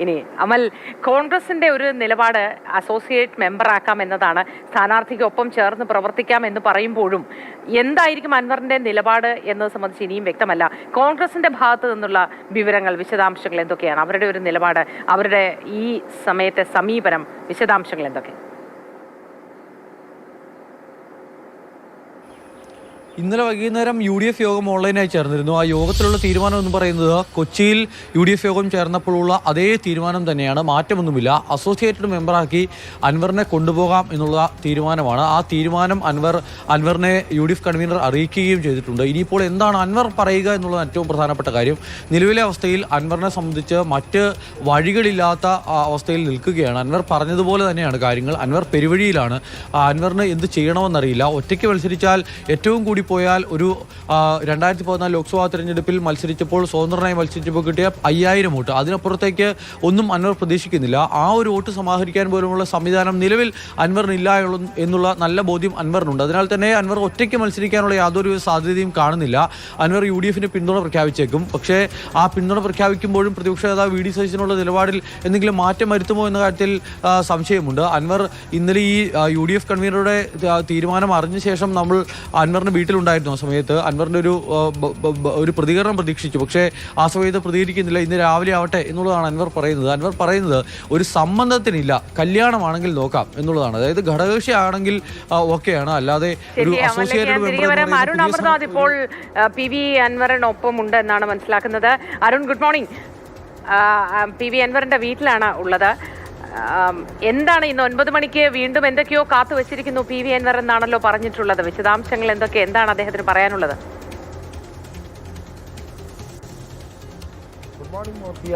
ഇനി അമൽ കോൺഗ്രസിന്റെ ഒരു നിലപാട് അസോസിയേറ്റ് മെമ്പറാക്കാം എന്നതാണ്. സ്ഥാനാർത്ഥിക്കൊപ്പം ചേർന്ന് പ്രവർത്തിക്കാം എന്ന് പറയുമ്പോഴും എന്തായിരിക്കും അൻവറിന്റെ നിലപാട് എന്നത് സംബന്ധിച്ച് ഇനിയും വ്യക്തമല്ല. കോൺഗ്രസിന്റെ ഭാഗത്തു നിന്നുള്ള വിവരങ്ങൾ വിശദാംശങ്ങൾ എന്തൊക്കെയാണ്? അവരുടെ ഒരു നിലപാട് അവരുടെ ഈ സമയത്തെ സമീപനം വിശദാംശങ്ങൾ എന്തൊക്കെ? ഇന്നലെ വൈകുന്നേരം യു ഡി എഫ് യോഗം ഓൺലൈനായി ചേർന്നിരുന്നു. ആ യോഗത്തിലുള്ള തീരുമാനം എന്ന് പറയുന്നത് കൊച്ചിയിൽ യു ഡി എഫ് യോഗം ചേർന്നപ്പോഴുള്ള അതേ തീരുമാനം തന്നെയാണ്. മാറ്റമൊന്നുമില്ല. അസോസിയേറ്റഡ് മെമ്പറാക്കി അൻവറിനെ കൊണ്ടുപോകാം എന്നുള്ള തീരുമാനമാണ്. ആ തീരുമാനം അൻവർ അൻവറിനെ യു ഡി എഫ് കൺവീനർ അറിയിക്കുകയും ചെയ്തിട്ടുണ്ട്. ഇനിയിപ്പോൾ എന്താണ് അൻവർ പറയുക എന്നുള്ളത് ഏറ്റവും പ്രധാനപ്പെട്ട കാര്യം. നിലവിലെ അവസ്ഥയിൽ അൻവറിനെ സംബന്ധിച്ച് മറ്റ് വഴികളില്ലാത്ത അവസ്ഥയിൽ നിൽക്കുകയാണ്. അൻവർ പറഞ്ഞതുപോലെ തന്നെയാണ് കാര്യങ്ങൾ. അൻവർ പെരുവഴിയിലാണ്. അൻവറിന് എന്ത് ചെയ്യണമെന്നറിയില്ല. ഒറ്റയ്ക്ക് മത്സരിച്ചാൽ ഏറ്റവും കൂടി പോയാൽ ഒരു രണ്ടായിരത്തി പതിനാല് ലോക്സഭാ തെരഞ്ഞെടുപ്പിൽ മത്സരിച്ചപ്പോൾ സ്വതന്ത്രനായി മത്സരിച്ചപ്പോൾ കിട്ടിയ അയ്യായിരം വോട്ട്. അതിനപ്പുറത്തേക്ക് ഒന്നും അൻവർ പ്രതീക്ഷിക്കുന്നില്ല. ആ ഒരു വോട്ട് സമാഹരിക്കാൻ പോലുമുള്ള സംവിധാനം നിലവിൽ അൻവറിനില്ല എന്നുള്ള- നല്ല ബോധ്യം അൻവറിനുണ്ട്. അതിനാൽ തന്നെ അൻവർ ഒറ്റയ്ക്ക് മത്സരിക്കാനുള്ള യാതൊരു സാധ്യതയും കാണുന്നില്ല. അൻവർ യു ഡി എഫിന് പിന്തുണ പ്രഖ്യാപിച്ചേക്കും. പക്ഷേ ആ പിന്തുണ പ്രഖ്യാപിക്കുമ്പോഴും പ്രതിപക്ഷ നേതാവ് വി ഡി സതീശനുള്ള നിലപാടിൽ എന്തെങ്കിലും മാറ്റം വരുത്തുമോ എന്ന കാര്യത്തിൽ സംശയമുണ്ട്. അൻവർ ഇന്നലെ ഈ യു ഡി എഫ് കൺവീനറുടെ തീരുമാനം അറിഞ്ഞ ശേഷം നമ്മൾ അൻവറിന്റെ വീട്ടിലുണ്ടായിരുന്നു ആ സമയത്ത്. അൻവറിന്റെ ഒരു ഒരു പ്രതികരണം പ്രതീക്ഷിച്ചു. പക്ഷേ ആ സമയത്ത് പ്രതികരിക്കുന്നില്ല ഇന്ന് രാവിലെ ആവട്ടെ എന്നുള്ളതാണ് അൻവർ പറയുന്നത്. അൻവർ പറയുന്നത് ഒരു സംബന്ധത്തിനില്ല കല്യാണമാണെങ്കിൽ നോക്കാം എന്നുള്ളതാണ്. അതായത് ഘടകകക്ഷി ആണെങ്കിൽ ഓക്കെയാണ്. അല്ലാതെ ഒരു അസോസിയേറ്റഡ് മെമ്പർ അരുൺ ഇപ്പോൾ പി വി അൻവറിനൊപ്പം ഉണ്ട് എന്നാണ് മനസ്സിലാക്കുന്നത്. Arun good morning P V അൻവറിന്റെ വീട്ടിലാണ് ഉള്ളത്. എന്താണ് ഇന്ന് ഒൻപത് മണിക്ക് വീണ്ടും എന്തൊക്കെയോ കാത്തു വെച്ചിരിക്കുന്നു പി വി അൻവർ എന്നാണല്ലോ പറഞ്ഞിട്ടുള്ളത്. വിശദാംശങ്ങൾ എന്തൊക്കെ? എന്താണ് അദ്ദേഹത്തിന് പറയാനുള്ളത്?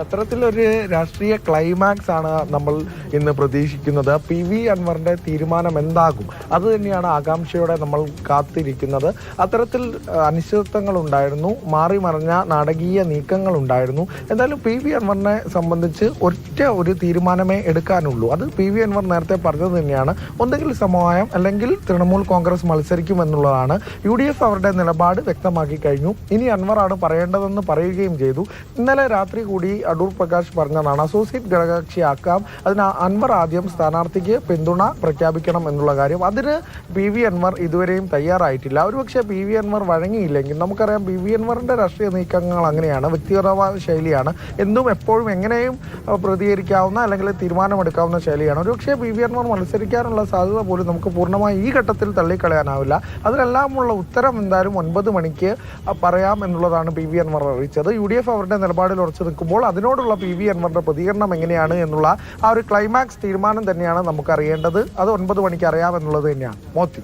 അത്തരത്തിലൊരു രാഷ്ട്രീയ ക്ലൈമാക്സ് ആണ് നമ്മൾ ഇന്ന് പ്രതീക്ഷിക്കുന്നത്. പി വി അൻവറിന്റെ തീരുമാനം എന്താകും? അത് തന്നെയാണ് ആകാംക്ഷയോടെ നമ്മൾ കാത്തിരിക്കുന്നത്. അത്തരത്തിൽ അനിശ്ചിതത്വങ്ങൾ ഉണ്ടായിരുന്നു. മാറി മറിഞ്ഞ നാടകീയ നീക്കങ്ങൾ ഉണ്ടായിരുന്നു. എന്തായാലും പി വി അൻവറിനെ സംബന്ധിച്ച് ഒറ്റ ഒരു തീരുമാനമേ എടുക്കാനുള്ളൂ. അത് പി വി അൻവർ നേരത്തെ പറഞ്ഞത് തന്നെയാണ്. ഒന്നുകിൽ സമവായം അല്ലെങ്കിൽ തൃണമൂൽ കോൺഗ്രസ് മത്സരിക്കുമെന്നുള്ളതാണ് യു ഡി എഫ് അവരുടെ നിലപാട് വ്യക്തമാക്കി കഴിഞ്ഞു. ഇനി അൻവറാണ് പറയേണ്ടതെന്ന് പറയുകയും ചെയ്തു. ഇന്നലെ രാത്രി കൂടി അടൂർ പ്രകാശ് പറഞ്ഞതാണ് അസോസിയേറ്റ് ഘടകകക്ഷിയാക്കാം. അതിന് അൻവർ ആദ്യം സ്ഥാനാർത്ഥിക്ക് പിന്തുണ പ്രഖ്യാപിക്കണം എന്നുള്ള കാര്യം. അതിന് പി വി അൻവർ ഇതുവരെയും തയ്യാറായിട്ടില്ല. ഒരുപക്ഷെ പി വി അൻവർ വഴങ്ങിയില്ലെങ്കിൽ നമുക്കറിയാം പി വി അൻവറിന്റെ രാഷ്ട്രീയ നീക്കങ്ങൾ അങ്ങനെയാണ് വ്യക്തിപരമായ ശൈലിയാണ്. എന്തും എപ്പോഴും എങ്ങനെയും പ്രതികരിക്കാവുന്ന അല്ലെങ്കിൽ തീരുമാനമെടുക്കാവുന്ന ശൈലിയാണ്. ഒരുപക്ഷെ പി വി അൻവർ മത്സരിക്കാനുള്ള സാധ്യത പോലും നമുക്ക് പൂർണമായി ഈ ഘട്ടത്തിൽ തള്ളിക്കളയാനാവില്ല. അതിനെല്ലാമുള്ള ഉത്തരം എന്തായാലും ഒൻപത് മണിക്ക് പറയാം എന്നുള്ളതാണ് പി വി അൻവർ അറിയിച്ചത്. യു ഡി എഫ് അവരുടെ നിലപാടിൽ ഉറച്ചു നിൽക്കുമ്പോൾ അതിനോടുള്ള പി വി അൻവറിന്റെ പ്രതികരണം എങ്ങനെയാണ് എന്നുള്ള ആ ഒരു ക്ലൈമാക്സ് തീരുമാനം തന്നെയാണ് നമുക്ക് അറിയേണ്ടത് അത് ഒൻപത് മണിക്ക് അറിയാമെന്നുള്ളത് തന്നെയാണ്. മോത്തി